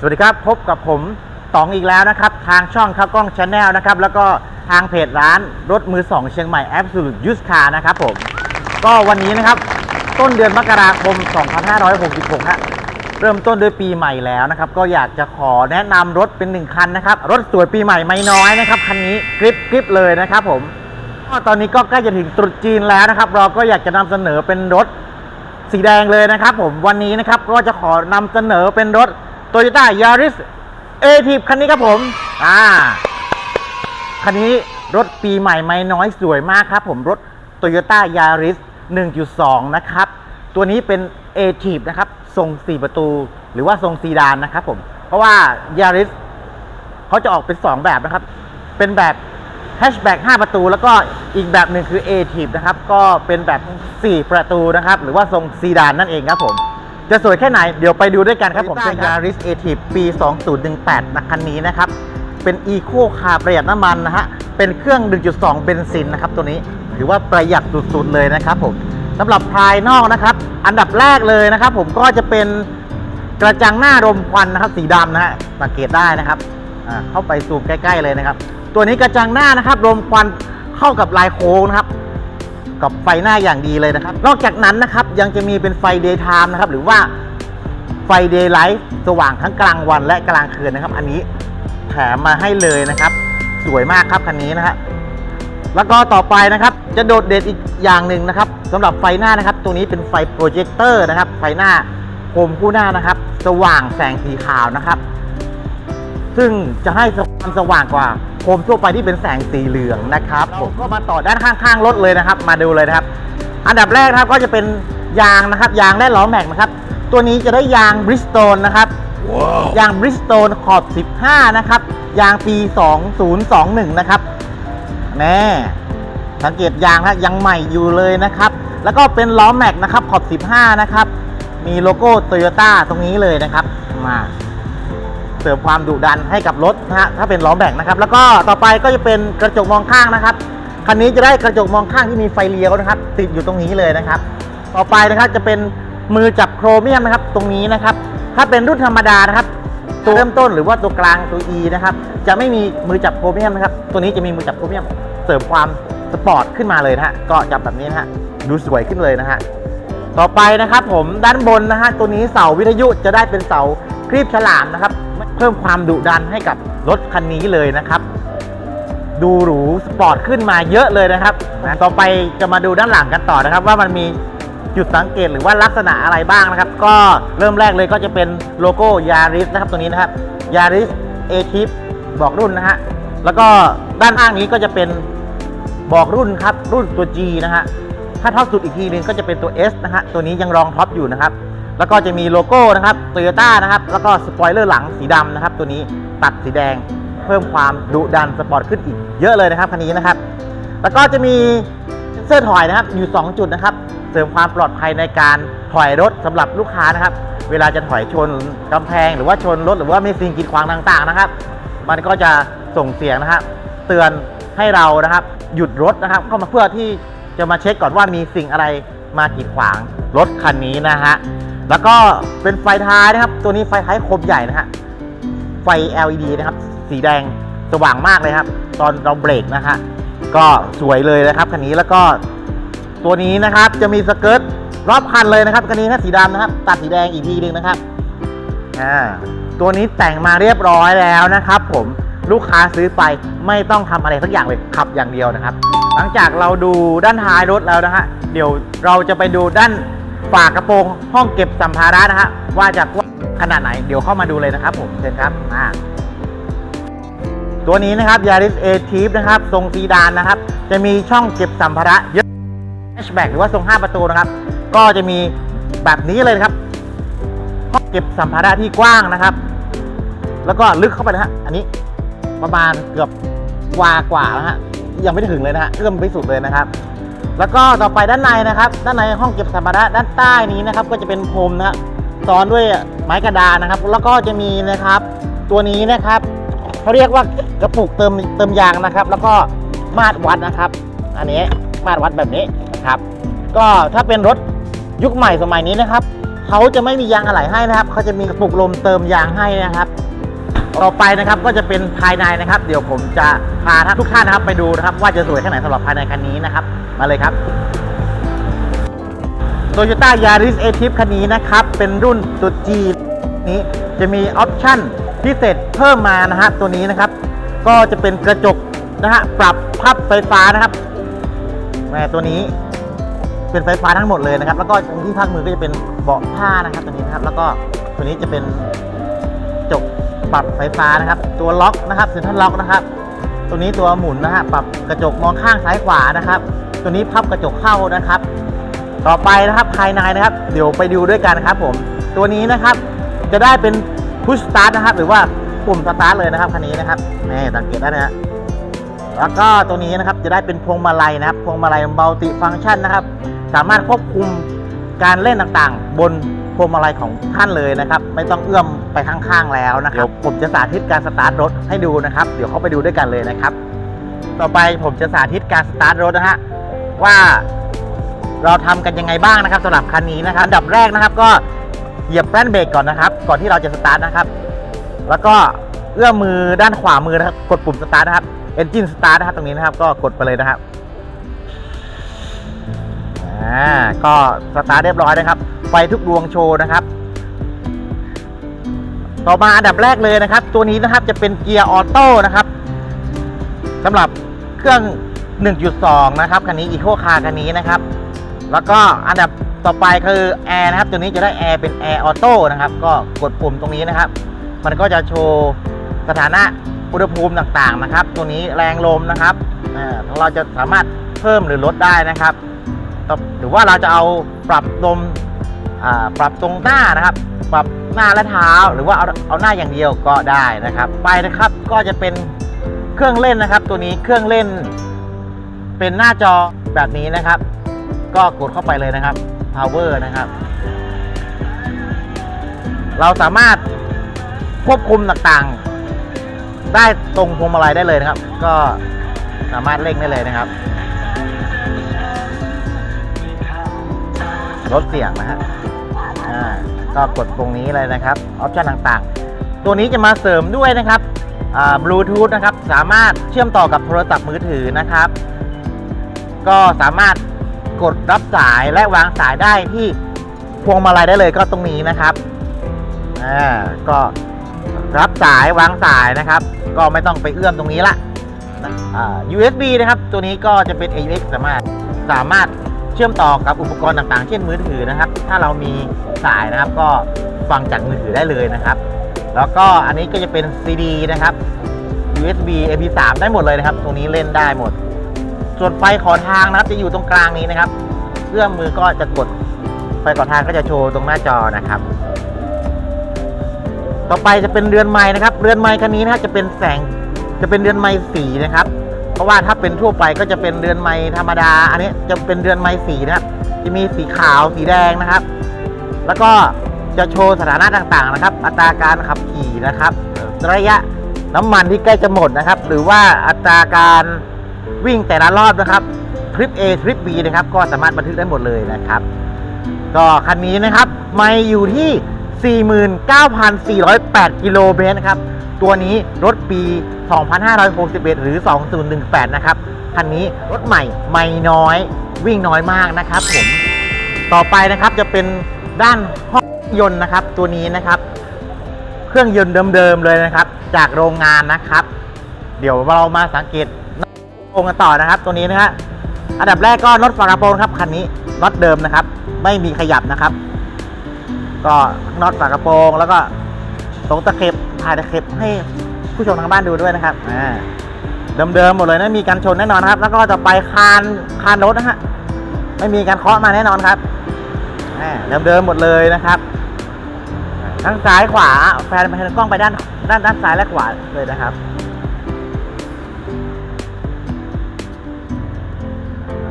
สวัสดีครับ พบกับผมต๋องอีกแล้วนะครับ ทางช่องข้าวกล้องชาแนลนะครับ แล้วก็ทางเพจร้านรถมือ2เชียงใหม่ Absolute Used Car นะครับผม ก็วันนี้นะครับ ต้นเดือนมกราคม 2566ฮะเริ่มต้นด้วยปีใหม่แล้วนะครับ ก็อยากจะขอแนะนำรถเป็นหนึ่งคันนะครับ รถสวยปีใหม่ไม่น้อยนะครับ คันนี้กริปกริปเลยนะครับผมก็ตอนนี้ก็ใกล้จะถึงตรุษจีนแล้วนะครับ เราก็อยากจะนำเสนอเป็นรถสีแดงเลยนะครับ ผมวันนี้นะครับก็จะขอนำเสนอเป็นรถ Toyota Yaris a t i v คันนี้ครับผม อ่า คันนี้รถปีใหม่ไม่น้อยสวยมากครับผม รถ Toyota Yaris 1.2 นะครับ ตัวนี้เป็น a t i v นะครับ ทรง 4 ประตู หรือว่าทรงซีดานนะครับผม เพราะว่า Yaris เขาจะออกเป็น 2 แบบนะครับ เป็นแบบแฮชแบ็ก5ประตู แล้วก็อีกแบบหนึ่งคือ a t i v นะครับ ก็เป็นแบบ 4 ประตูนะครับ หรือว่าทรงซีดานนั่นเองครับผม จะสวยแค่ไหน เดี๋ยวไปดูด้วยกันครับผมเป็น Yaris a t i v ปี 2018นะคันนี้นะครับ เป็น Eco คาร์ประหยัดน้ำมันนะฮะ เป็นเครื่อง 1.2 เบนซินนะครับตัวนี้ถือว่าประหยัดสุดๆเลยนะครับผมสำหรับภายนอกนะครับ อันดับแรกเลยนะครับ ผมก็จะเป็นกระจังหน้ารมควันนะครับ สีดำนะฮะสังเกตได้นะครับอ่าเข้าไปซูมใกล้ ๆ เลยนะครับ ตัวนี้กระจังหน้านะครับรมควันเข้ากับลายโค้งนะครับ กับไฟหน้าอย่างดีเลยนะครับ นอกจากนั้นนะครับยังจะมีเป็นไฟเดย์ไทม์นะครับหรือว่าไฟเดย์ไลท์สว่างทั้งกลางวันและกลางคืนนะครับ อันนี้แถมมาให้เลยนะครับ สวยมากครับคันนี้นะฮะแล้วก็ต่อไปนะครับจะโดดเด่นอีกอย่างหนึ่งนะครับสำหรับไฟหน้านะครับ ตัวนี้เป็นไฟโปรเจคเตอร์นะครับ ไฟหน้าโคมคู่หน้านะครับ สว่างแสงสีขาวนะครับ ซึ่งจะให้ความสว่างกว่าโคมทั่วไปที่เป็นแสงสีเหลืองนะครับผมก็มาต่อด้านข้างๆรถเลยนะครับ มาดูเลยนะครับ อันดับแรกนะครับก็จะเป็นยางนะครับ ยางและล้อแม็กนะครับ ตัวนี้จะได้ยางบริสโตนนะครับยางบริสโตนขอบ 15 นะครับ ยางปี 2021 นะครับแน่สังเกตยางนะยังใหม่อยู่เลยนะครับ แล้วก็เป็นล้อแม็กนะครับขอบ 15 นะครับ มีโลโก้โตโยต้าตรงนี้เลยนะครับ มา เสริมความดุดันให้กับรถนะฮะถ้าเป็นล้อแม็กนะครับ แล้วก็ต่อไปก็จะเป็นกระจกมองข้างนะครับคันนี้จะได้กระจกมองข้างที่มีไฟเลี้ยวนะครับ ติดอยู่ตรงนี้เลยนะครับ ต่อไปนะครับจะเป็นมือจับโครเมียมนะครับ ตรงนี้นะครับ ถ้าเป็นรุ่นธรรมดานะครับ ตัวเริ่มต้นหรือว่าตัวกลางตัว E นะครับจะไม่มีมือจับโครเมียมนะครับ ตัวนี้จะมีมือจับโครเมียมเสริมความสปอร์ตขึ้นมาเลยนะฮะก็จับแบบนี้นะฮะดูสวยขึ้นเลยนะฮะต่อไปนะครับผมด้านบนนะฮะตัวนี้เสาวิทยุจะได้เป็นเสาครีบฉลามนะครับ เพิ่มความดุดันให้กับรถคันนี้เลยนะครับ ดูหรูสปอร์ตขึ้นมาเยอะเลยนะครับ ต่อไปจะมาดูด้านหลังกันต่อนะครับ ว่ามันมีจุดสังเกตหรือว่าลักษณะอะไรบ้างนะครับ ก็เริ่มแรกเลยก็จะเป็นโลโก้ยาริสนะครับตัวนี้นะครับยาริสเอทิปบอกรุ่นนะฮะแล้วก็ด้านข้างนี้ก็จะเป็นบอกรุ่นครับรุ่นตัว G นะฮะถ้าท็อปสุดอีกทีนึงก็จะเป็นตัว S นะฮะตัวนี้ยังรองท็อปอยู่นะครับ แล้วก็จะมีโลโก้นะครับโตโยต้านะครับ แล้วก็สปอยเลอร์หลังสีดำนะครับ ตัวนี้ตัดสีแดงเพิ่มความดุดันสปอร์ตขึ้นอีกเยอะเลยนะครับคันนี้นะครับ แล้วก็จะมีเสื้อถอยนะครับอยู่ 2 จุดนะครับ เสริมความปลอดภัยในการถอยรถสำหรับลูกค้านะครับ เวลาจะถอยชนกำแพง หรือว่าชนรถหรือว่ามีสิ่งกีดขวางต่างๆนะครับ มันก็จะส่งเสียงนะครับเตือนให้เรานะครับ หยุดรถนะครับ เข้ามาเพื่อที่จะมาเช็คก่อนว่ามีสิ่งอะไรมากีดขวางรถคันนี้นะฮะ แล้วก็เป็นไฟท้ายนะครับ ตัวนี้ไฟท้ายคมใหญ่นะฮะ ไฟ LED นะครับ สีแดงสว่างมากเลยครับ ตอนเราเบรกนะฮะ ก็สวยเลยนะครับคันนี้แล้วก็ตัวนี้นะครับจะมีสเกิร์ตรอบคันเลยนะครับคันนี้นะสีดำนะครับ ตัดสีแดงอีกทีหนึ่งนะครับอ่าตัวนี้แต่งมาเรียบร้อยแล้วนะครับ ผมลูกค้าซื้อไปไม่ต้องทำอะไรสักอย่างเลยขับอย่างเดียวนะครับ หลังจากเราดูด้านท้ายรถแล้วนะฮะเดี๋ยวเราจะไปดูด้าน ฝากระโปรงห้องเก็บสัมภาระนะฮะว่าจะกว้างขนาดไหน เดี๋ยวเข้ามาดูเลยนะครับผมเชิญครับมาตัวนี้นะครับ Yaris a t i v นะครับ ทรงซีดานนะครับ จะมีช่องเก็บสัมภาระเยอะ hatchback หรือว่าทรง 5 ประตูนะครับ ก็จะมีแบบนี้เลยครับห้องเก็บสัมภาระที่กว้างนะครับ แล้วก็ลึกเข้าไปนะฮะอันนี้ประมาณเกือบกว่ากว่าแล้วฮะยังไม่ถึงเลยนะฮะเอื้อมไปสุดเลยนะครับ แล้วก็ต่อไปด้านในนะครับ ด้านในห้องเก็บสัมภาระด้านใต้นี้นะครับ ก็จะเป็นพรมนะครับซ้อนด้วยไม้กระดานนะครับ แล้วก็จะมีนะครับ ตัวนี้นะครับเขาเรียกว่ากระปุกเติมเติมยางนะครับ แล้วก็มาตรวัดนะครับ อันนี้มาตรวัดแบบนี้นะครับ ก็ถ้าเป็นรถยุคใหม่สมัยนี้นะครับเขาจะไม่มียางอะไหล่ให้นะครับเขาจะมีกระปุกลมเติมยางให้นะครับ ต่อไปนะครับก็จะเป็นภายในนะครับ เดี๋ยวผมจะพาทุกท่านนะครับไปดูนะครับ ว่าจะสวยแค่ไหนสำหรับภายในคันนี้นะครับ มาเลยครับ Toyota Yaris a t i p คันนี้นะครับ เป็นรุ่นตัว G นี้จะมีออปชั่นพิเศษเพิ่มมานะฮะตัวนี้นะครับ ก็จะเป็นกระจกนะฮะปรับพับไฟฟ้านะครับแหม่ตัวนี้เป็นไฟฟ้าทั้งหมดเลยนะครับ แล้วก็ตรงที่พักมือก็จะเป็นเบาะผ้านะครับตัวนี้นะครับ แล้วก็ตัวนี้จะเป็นกระจก ปรับไฟฟ้านะครับ ตัวล็อกนะครับเซ็นทรัลล็อกนะครับ ตัวนี้ตัวหมุนนะฮะปรับกระจกมองข้างซ้ายขวานะครับ ตัวนี้พับกระจกเข้านะครับ ต่อไปนะครับภายในนะครับ เดี๋ยวไปดูด้วยกันครับผม ตัวนี้นะครับจะได้เป็น push start นะครับ หรือว่าปุ่มสตาร์ทเลยนะครับคันนี้นะครับนี่สังเกตได้นะฮะแล้วก็ตัวนี้นะครับจะได้เป็นพวงมาลัยนะครับ พวงมาลัยมัลติฟัง c t ชันนะครับ สามารถควบคุมการเล่นต่างๆ บน พวงมาลัยของท่านเลยนะครับ ไม่ต้องเอื้อมไปข้างๆแล้วนะครับเดี๋ยวผมจะสาธิตการสตาร์ทรถให้ดูนะครับ เดี๋ยวเข้าไปดูด้วยกันเลยนะครับ ต่อไปผมจะสาธิตการสตาร์ทรถนะฮะว่าเราทำกันยังไงบ้างนะครับสำหรับคันนี้นะครับอันดับแรกนะครับ ก็เหยียบแป้นเบรกก่อนนะครับ ก่อนที่เราจะสตาร์ทนะครับ แล้วก็เอื้อมมือด้านขวามือนะครับ กดปุ่มสตาร์ทนะครับ Engine Start นะครับตรงนี้นะครับ ก็กดไปเลยนะครับอ่าก็สตาร์ทเรียบร้อยนะครับ ไฟทุกดวงโชว์นะครับ ต่อมาอันดับแรกเลยนะครับ ตัวนี้นะครับจะเป็นเกียร์ออโต้นะครับสำหรับเครื่อง 1.2 นะครับคันนี้อีโคคาร์คันนี้นะครับ แล้วก็อันดับต่อไปคือแอร์นะครับ ตัวนี้จะได้แอร์เป็นแอร์ออโต้นะครับ ก็กดปุ่มตรงนี้นะครับ มันก็จะโชว์สถานะอุณหภูมิต่างๆนะครับ ตัวนี้แรงลมนะครับเราจะสามารถเพิ่มหรือลดได้นะครับ หรือว่าเราจะเอาปรับลม ปรับตรงหน้านะครับ ปรับหน้าและเท้าหรือว่าเอาเอาหน้าอย่างเดียวก็ได้นะครับ ไปนะครับก็จะเป็นเครื่องเล่นนะครับ ตัวนี้เครื่องเล่น เป็นหน้าจอแบบนี้นะครับ ก็กดเข้าไปเลยนะครับ power นะครับ เราสามารถควบคุมต่างๆ ได้ตรงพวงมาลัยได้เลยนะครับ ก็สามารถเร่งได้เลยนะครับ ลดเสียงนะฮะอ่าก็กดตรงนี้เลยนะครับออปชันต่างๆ ตัวนี้จะมาเสริมด้วยนะครับอ่าบลูทูธนะครับสามารถเชื่อมต่อกับโทรศัพท์มือถือนะครับ ก็สามารถกดรับสายและวางสายได้ที่พวงมาลัยได้เลยก็ตรงนี้นะครับอ่าก็รับสายวางสายนะครับ ก็ไม่ต้องไปเอื้อมตรงนี้ละอ่า USB นะครับ ตัวนี้ก็จะเป็น AUX สามารถสามารถ ชื่อมต่อกับอุปกรณ์ต่างๆ เช่นมือถือนะครับ ถ้าเรามีสายนะครับก็ฟังจากมือถือได้เลยนะครับ แล้วก็อันนี้ก็จะเป็น CD นะครับ USB MP3 ได้หมดเลยนะครับ ตรงนี้เล่นได้หมด ส่วนไฟขอทางนะครับจะอยู่ตรงกลางนี้นะครับเอื้อมมือก็จะกดไฟขอทางก็จะโชว์ตรงหน้าจอนะครับต่อไปจะเป็นเรือนไม้นะครับ เรือนไม้คันนี้นะครับจะเป็นแสง จะเป็นเรือนไม้สีนะครับ เพราะว่าถ้าเป็นทั่วไปก็จะเป็นเรือนไม้ธรรมดา อันนี้จะเป็นเรือนไม้สีนะครับ จะมีสีขาวสีแดงนะครับ แล้วก็จะโชว์สถานะต่างๆนะครับ อัตราการขับขี่นะครับ ระยะน้ำมันที่ใกล้จะหมดนะครับ หรือว่าอัตราการวิ่งแต่ละรอบนะครับทริป A ทริป B นะครับ ก็สามารถบันทึกได้หมดเลยนะครับ ก็คันนี้นะครับ ไม่อยู่ที่ 49,408 กิโลเมตรนะครับ ตัวนี้รถปี 2561 หรือ 2018 นะครับ คันนี้รถใหม่ไม่น้อยวิ่งน้อยมากนะครับผม ต่อไปนะครับจะเป็นด้านห้องยนต์นะครับ ตัวนี้นะครับ เครื่องยนต์เดิมๆเลยนะครับ จากโรงงานนะครับ เดี๋ยวเรามาสังเกตโรงกันต่อนะครับ ตัวนี้นะฮะอันดับแรกก็น็อตฝากระโปรงครับคันนี้น็อตเดิมนะครับ ไม่มีขยับนะครับ ก็น็อตฝากระโปรง แล้วก็ตรงตะเข็บถ่ายตะเข็บให้ผู้ชมทางบ้านดูด้วยนะครับอ่าเดิมๆหมดเลยนะมีการชนแน่นอนครับ แล้วก็จะไปคานคานรถนะฮะไม่มีการเคาะมาแน่นอนครับเดิมๆหมดเลยนะครับทั้งซ้ายขวาแฟนไปทางกล้องไปด้านด้านด้านซ้ายและขวาเลยนะครับ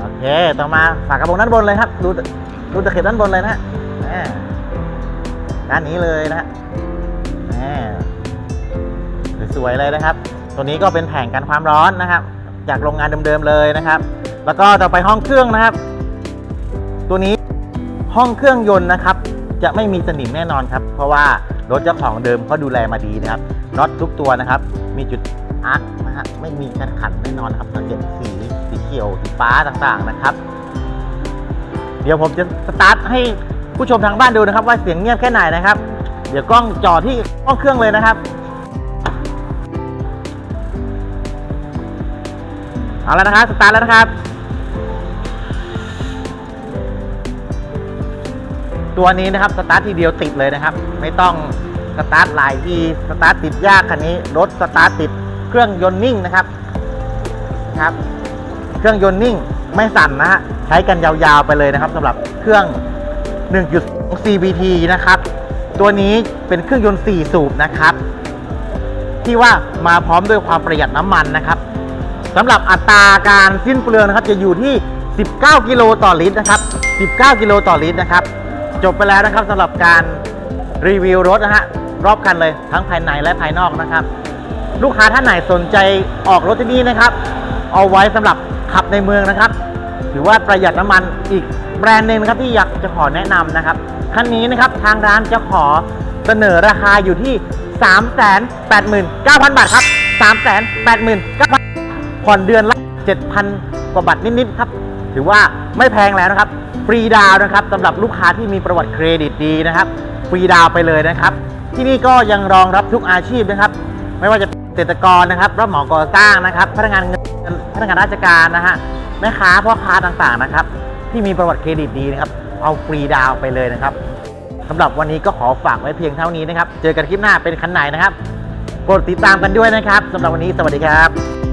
โอเคต่อมาฝากระโปรงด้านบนเลยครับ ดูดูตะเข็บด้านบนเลยนะฮะ ด้านนี้เลยนะฮะสวยๆเลยนะครับ ตัวนี้ก็เป็นแผงกันความร้อนนะครับ จากโรงงานเดิมๆเลยนะครับ แล้วก็ต่อไปห้องเครื่องนะครับ ตัวนี้ห้องเครื่องยนต์นะครับ จะไม่มีสนิมแน่นอนครับ เพราะว่ารถเจ้าของเดิมเขาดูแลมาดีนะครับน็อตทุกตัวนะครับ มีจุดอาร์คนะฮะไม่มีการขันแน่นอนนครับสังเกตสีสีเขียวสีฟ้าต่างๆนะครับ เดี๋ยวผมจะสตาร์ทให้ ผู้ชมทางบ้านดูนะครับ ว่าเสียงเงียบแค่ไหนนะครับ เดี๋ยวกล้องจ่อที่กล้องเครื่องเลยนะครับเอาแล้วนะครับสตาร์ทแล้วนะครับ ตัวนี้นะครับสตาร์ททีเดียวติดเลยนะครับ ไม่ต้องสตาร์ทหลายทีสตาร์ทติดยากคันนี้รถสตาร์ทติดเครื่องยนต์นิ่งนะครับครับ เครื่องยนต์นิ่งไม่สั่นนะฮะใช้กันยาวๆไปเลยนะครับสำหรับเครื่อง 1.2 CVT นะครับ ตัวนี้เป็นเครื่องยนต์ 4 สูบนะครับ ที่ว่ามาพร้อมด้วยความประหยัดน้ำมันนะครับสำหรับอัตราการสิ้นเปลืองนะครับจะอยู่ที่ 19 กิโลต่อลิตรนะครับ 19 กิโลต่อลิตรนะครับ จบไปแล้วนะครับสำหรับการรีวิวรถนะฮะรอบคันเลยทั้งภายในและภายนอกนะครับ ลูกค้าท่านไหนสนใจออกรถที่นี่นะครับ เอาไว้สำหรับขับในเมืองนะครับ ถือว่าประหยัดน้ำมันอีก แบรนด์หนึ่งนะครับที่อยากจะขอแนะนำนะครับคันนี้นะครับทางร้านจะขอเสนอราคาอยู่ที่ 389,000 บาทครับ 389,000ผ่อนเดือนละ7,000 กว่าบาทนิดๆครับ ถือว่าไม่แพงแล้วนะครับ ฟรีดาวนะครับสำหรับลูกค้าที่มีประวัติเครดิตดีนะครับ ฟรีดาวไปเลยนะครับ ที่นี่ก็ยังรองรับทุกอาชีพนะครับ ไม่ว่าจะเกษตรกรนะครับรับเหมาก่อสร้างนะครับ พนักงานเงินพนักงานราชการนะฮะแม่ค้าพ่อค้าต่างๆนะครับ ที่มีประวัติเครดิตดีนะครับ เอาฟรีดาวไปเลยนะครับสำหรับวันนี้ก็ขอฝากไว้เพียงเท่านี้นะครับ เจอกันคลิปหน้าเป็นคันไหนนะครับ กดติดตามกันด้วยนะครับสำหรับวันนี้สวัสดีครับ